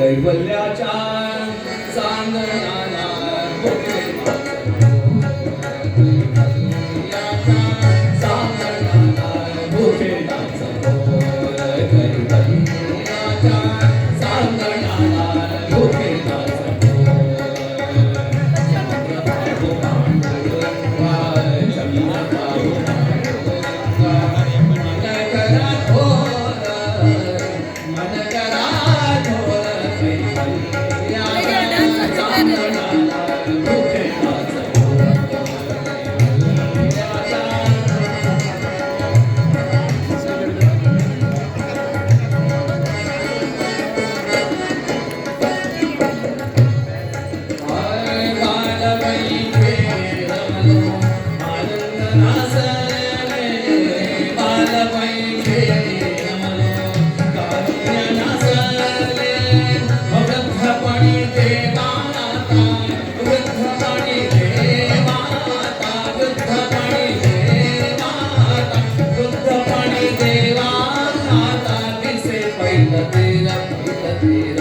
कैवल्याच्या चांदणाला la tira, la tira.